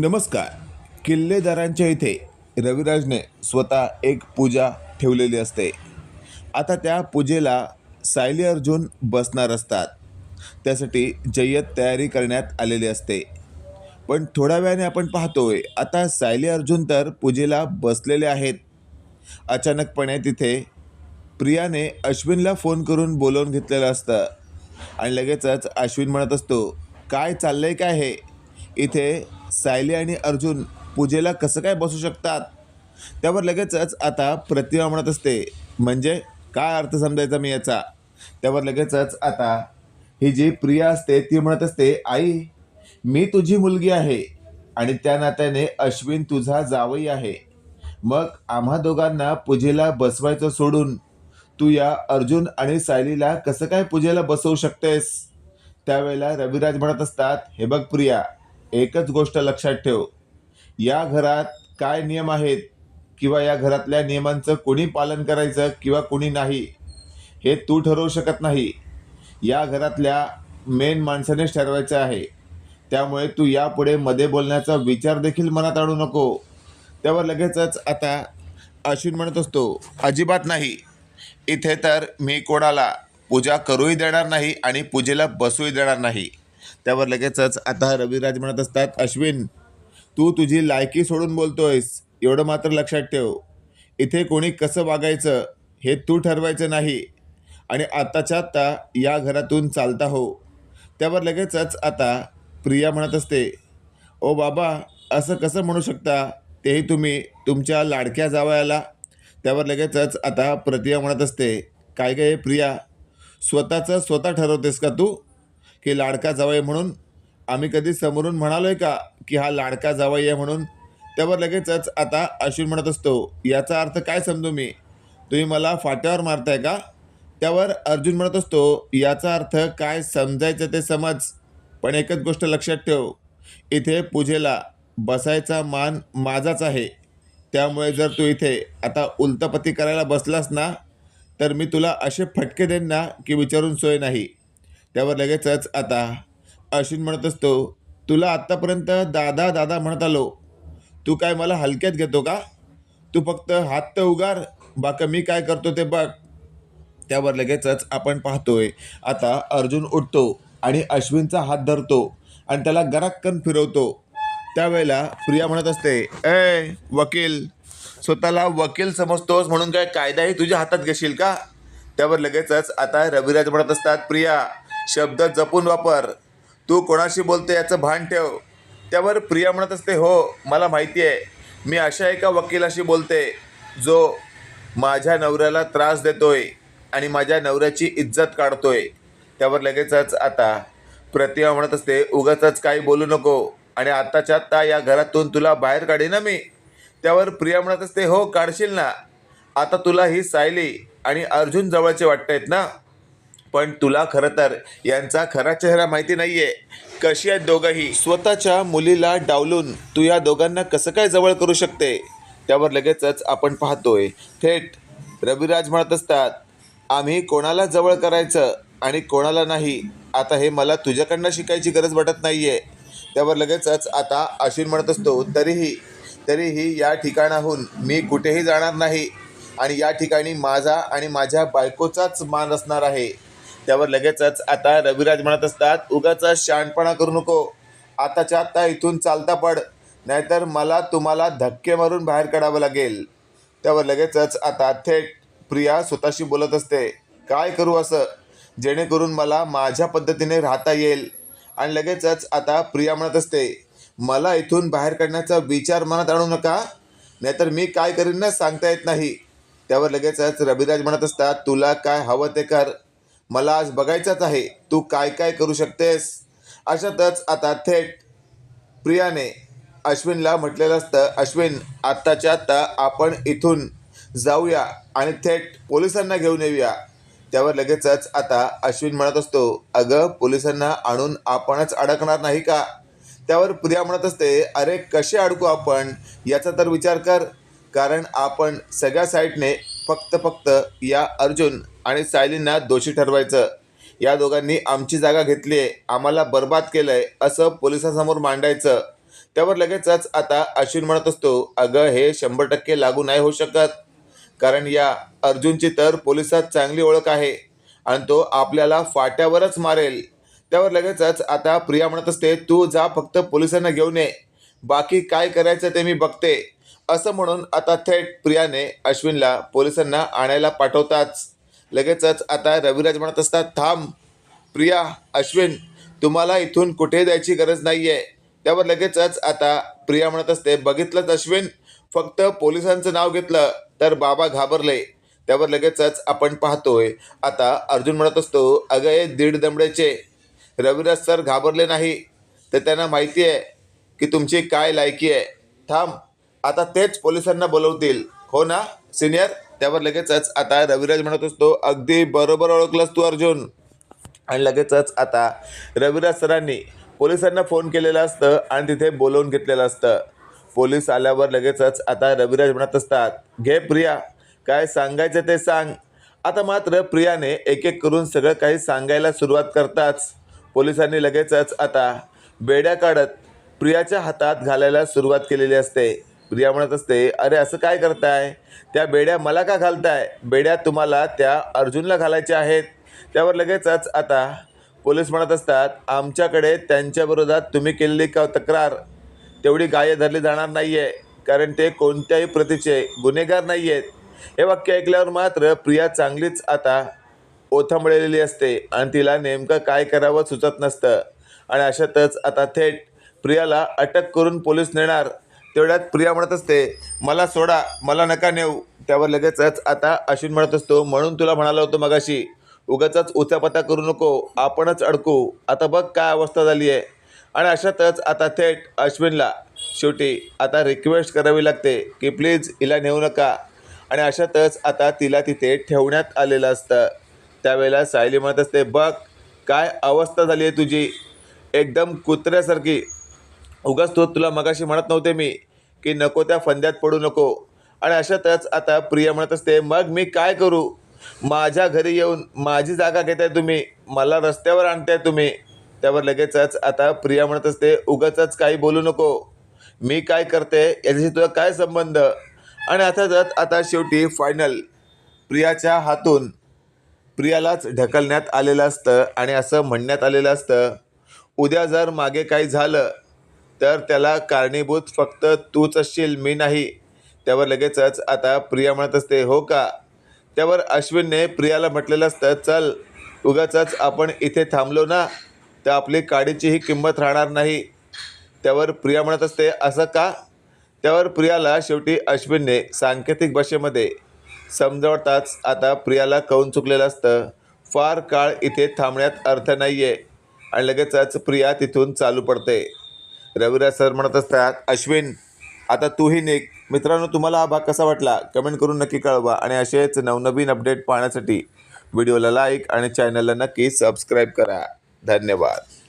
नमस्कार. किल्लेदारांच्या इथे रविराजने स्वतः एक पूजा ठेवलेली असते. आता त्या पूजेला सायली अर्जुन बसणार असतात. त्यासाठी जय्यत तयारी करण्यात आलेली असते. पण थोड्या वेळाने आपण पाहतोय आता सायली अर्जुन तर पूजेला बसलेले आहेत. अचानकपणे तिथे प्रियाने अश्विनला फोन करून बोलवून घेतलेलं असतं. आणि लगेचच अश्विन म्हणत असतो काय चाललंय काय हे? इथे सायली आणि अर्जुन पूजेला कसं काय बसू शकतात? त्यावर लगेचच आता प्रतिमा म्हणत असते. म्हणजे काय अर्थ समजायचा मी याचा? त्यावर लगेचच आता ही जी प्रिया असते ती म्हणत असते आई मी तुझी मुलगी आहे आणि त्या नात्याने अश्विन तुझा जावई आहे. मग आम्हा दोघांना पूजेला बसवायचं सोडून तू या अर्जुन आणि सायलीला कसं काय पूजेला बसवू शकतेस? त्यावेळेला रविराज म्हणत असतात हे बघ प्रिया एकच गोष्ट लक्षात ठेव. या घरात काय नियम आहेत किंवा या घरातल्या नियमांचं कोणी पालन करायचं किंवा कोणी नाही हे तू ठरवू शकत नाही. या घरातल्या मेन माणसानेच ठरवायचं आहे. त्यामुळे तू यापुढे मध्ये बोलण्याचा विचार देखील मनात आणू नको. त्यावर लगेचच आता अश्विन म्हणत असतो अजिबात नाही. इथे तर मी कोणाला पूजा करूही देणार नाही आणि पूजेला बसूही देणार नाही. त्यावर लगेचच आता रविराज म्हणत असतात अश्विन तू तुझी लायकी सोडून बोलतोयस. एवढं मात्र लक्षात ठेव. इथे कोणी कसं वागायचं हे तू ठरवायचं नाही. आणि आत्ताच्या आत्ता या घरातून चालता हो. त्यावर लगेचच आता प्रिया म्हणत असते ओ बाबा असं कसं म्हणू शकता? तेही तुम्ही तुमच्या लाडक्या जावयाला. त्यावर लगेचच आता प्रतिया म्हणत असते काय काय प्रिया? स्वतःचं स्वतः ठरवतेस का तू? की लाडका जावई म्हणून आम्ही कधी समोरून म्हणालो आहे का की हा लाडका जावई आहे म्हणून? त्यावर लगेचच आता अश्विन म्हणत असतो याचा अर्थ काय समजू मी? तुम्ही मला फाट्यावर मारताय का? त्यावर अर्जुन म्हणत असतो याचा अर्थ काय समजायचं ते समज पण एकच गोष्ट लक्षात ठेव. इथे पूजेला बसायचा मान माझाच आहे. त्यामुळे जर तू इथे आता उलतपती करायला बसलास ना तर मी तुला असे फटके देईन ना की विचारून सोय नाही. त्यावर लगेचच आता. अश्विन म्हणत असतो तुला आत्तापर्यंत दादा दादा म्हणत आलो. तू काय मला हलक्यात घेतो का? तू फक्त हात तर उगार बाका मी काय करतो ते बघ. त्यावर लगेचच आपण पाहतोय. आता अर्जुन उठतो आणि अश्विनचा हात धरतो आणि त्याला गराक्कन फिरवतो. त्यावेळेला प्रिया म्हणत असते ए वकील स्वतःला वकील समजतोस म्हणून काय कायदाही तुझ्या हातात घेशील का? त्यावर लगेचच आता रविराज म्हणत असतात प्रिया शब्द जपून वापर. तू कोणाशी बोलते याचं भान ठेव. त्यावर प्रिया म्हणत असते हो मला माहिती आहे. मी अशा एका वकिलाशी बोलते जो माझ्या नवऱ्याला त्रास देतोय आणि माझ्या नवऱ्याची इज्जत काढतोय. त्यावर लगेचच आता प्रतिमा म्हणत असते उगाच काही बोलू नको आणि आत्ताच्या आत्ता या घरातून तुला बाहेर काढे ना मी. त्यावर प्रिया म्हणत असते हो काढशील ना. आता तुला ही सायली आणि अर्जुन जवळचे वाटत आहेत ना. पण तुला खरं तर यांचा खरा चेहरा माहिती नाही आहे कशी आहेत दोघंही? स्वतःच्या मुलीला डावलून तू या दोघांना कसं काय जवळ करू शकते? त्यावर लगेचच आपण पाहतोय. थेट रविराज म्हणत असतात आम्ही कोणाला जवळ करायचं आणि कोणाला नाही? आता हे मला तुझ्याकडनं शिकायची गरज वाटत आहे त्यावर लगेचच आता अश्विन म्हणत असतो तरीही तरीही या ठिकाणाहून मी कुठेही जाणार नाही आणि या ठिकाणी माझा आणि माझ्या बायकोचाच मान असणार आहे. त्यावर लगेचच आता रविराज म्हणत असतात उगाच शहाणपणा करू नको. आताच्या आत्ता इथून चालता पड. नाहीतर मला तुम्हाला धक्के मारून बाहेर काढावं लागेल. त्यावर लगेचच आता थेट प्रिया स्वतःशी बोलत असते काय करू असं? जेणेकरून मला माझ्या पद्धतीने राहता येईल. आणि लगेचच आता प्रिया म्हणत असते मला इथून बाहेर काढण्याचा विचार मनात आणू नका. नाहीतर मी काय करीन ना सांगता येत नाही. त्यावर लगेचच रविराज म्हणत असतात तुला काय हवं ते कर. मला आज बघायचंच आहे. तू काय काय करू शकतेस? अशातच आता थेट प्रियाने अश्विनला म्हटलेलं असतं अश्विन आत्ताच्या आत्ता आपण इथून जाऊया आणि थेट पोलिसांना घेऊन येऊया. त्यावर लगेचच आता अश्विन म्हणत असतो अगं पोलिसांना आणून आपणच अडकणार नाही का? त्यावर प्रिया म्हणत असते अरे कसे अडकू आपण? याचा तर विचार कर. कारण आपण सगळ्या साईडने फक्त फक्त या अर्जुन आणि सायलींना दोषी ठरवायचं. या दोघांनी आमची जागा घेतली आहे. आम्हाला बर्बाद केलं आहे असं पोलिसांसमोर मांडायचं. त्यावर लगेचच आता अश्विन म्हणत असतो अगं हे शंभर टक्के लागू नाही होऊ शकत. कारण या अर्जुनची तर पोलिसात चांगली ओळख आहे आणि तो आपल्याला फाट्यावरच मारेल. त्यावर लगेचच आता प्रिया म्हणत असते तू जा फक्त पोलिसांना घेऊन ये. बाकी काय करायचं ते मी बघते. असं म्हणून आता थेट प्रियाने अश्विनला पोलिसांना आणायला पाठवताच. लगेचच आता रविराज म्हणत असतात थांब प्रिया अश्विन तुम्हाला इथून कुठे जायची गरज नाही आहे त्यावर लगेचच आता प्रिया म्हणत असते बघितलंच अश्विन फक्त पोलिसांचं नाव घेतलं तर बाबा घाबरले. त्यावर लगेचच आपण पाहतोय आता अर्जुन म्हणत असतो अगं हे दीड दमड्याचे रविराज सर घाबरले नाही. तर त्यांना माहिती आहे की तुमची काय लायकी आहे. थांब आता तेच पोलिसांना बोलवतील. हो ना सिनियर? त्यावर लगेचच आता रविराज म्हणत असतो अगदी बरोबर ओळखलंस तू अर्जुन. आणि लगेचच आता रविराज सरांनी पोलिसांना फोन केलेलं असतं आणि तिथे बोलवून घेतलेलं असतं. पोलीस आल्यावर लगेचच आता रविराज म्हणत असतात घे प्रिया काय सांगायचं ते सांग. आता मात्र प्रियाने एक एक करून सगळं काही सांगायला सुरुवात करताच पोलिसांनी लगेचच आता बेड्या काढत प्रियाच्या हातात घालायला सुरुवात केलेली असते. प्रिया म्हणत असते अरे असं काय करताय? त्या बेड्या मला का घालताय? बेड्या तुम्हाला त्या अर्जुनला घालायच्या आहेत. त्यावर लगेचच आता पोलीस म्हणत असतात आमच्याकडे त्यांच्या विरोधात तुम्ही केलेली का तक्रार? तेवढी गाय धरली जाणार नाही आहे कारण ते कोणत्याही प्रतीचे गुन्हेगार नाही आहेत हे वाक्य ऐकल्यावर मात्र प्रिया चांगलीच आता ओथंबळलेली असते आणि तिला नेमकं काय करावं सुचत नसतं. आणि अशातच आता थेट प्रियाला अटक करून पोलीस नेणार. तेवढ्यात प्रिया म्हणत असते मला सोडा मला नका नेऊ. त्यावर लगेचच आता अश्विन म्हणत असतो म्हणून तुला म्हणालो होतो मगाशी उगाच उचापता करू नको आपणच अडकू. आता बघ काय अवस्था झाली आहे. आणि अशातच आता थेट अश्विनला शेवटी आता रिक्वेस्ट करावी लागते की प्लीज हिला नेऊ नका. आणि अशातच आता तिला तिथे ठेवण्यात आलेलं असतं. त्यावेळेला सायली म्हणत असते बघ काय अवस्था झाली आहे तुझी? एकदम कुत्र्यासारखी. उगाच तो तुला मगाशी म्हणत नव्हते मी की नको त्या फंद्यात पडू नको. आणि अशातच आता प्रिया म्हणत असते मग मी काय करू? माझ्या घरी येऊन माझी जागा घेताय तुम्ही मला रस्त्यावर आणताय तुम्ही. त्यावर लगेचच आता प्रिया म्हणत असते उगाच काही बोलू नको. मी काय करते याच्याशी तुझा काय संबंध? आणि अर्थातच आता शेवटी फायनल प्रियाच्या हातून प्रियालाच ढकलण्यात आलेलं असतं आणि असं म्हणण्यात आलेलं असतं उद्या जर मागे काही झालं तर त्याला कारणीभूत फक्त तूच असशील मी नाही. त्यावर लगेचच आता प्रिया म्हणत असते हो का? त्यावर अश्विनने प्रियाला म्हटलेलं असतं चल उगाच आपण इथे थांबलो ना तर आपली काडीचीही किंमत राहणार नाही. त्यावर प्रिया म्हणत असते असं का? त्यावर प्रियाला शेवटी अश्विनने सांकेतिक भाषेमध्ये समजावताच आता प्रियाला कळून चुकलेलं असतं? फार काळ इथे थांबण्यात अर्थ नाही आहे आणि लगेचच प्रिया तिथून चालू पडते. रविराज सर म्हणत असतात अश्विन आता तूही निघ. मित्रांनो तुम्हाला हा भाग कसा वाटला? कमेंट करून नक्की कळवा आणि असेच नवनवीन अपडेट पाहण्यासाठी व्हिडिओला लाईक आणि चॅनलला नक्की सबस्क्राईब करा. धन्यवाद.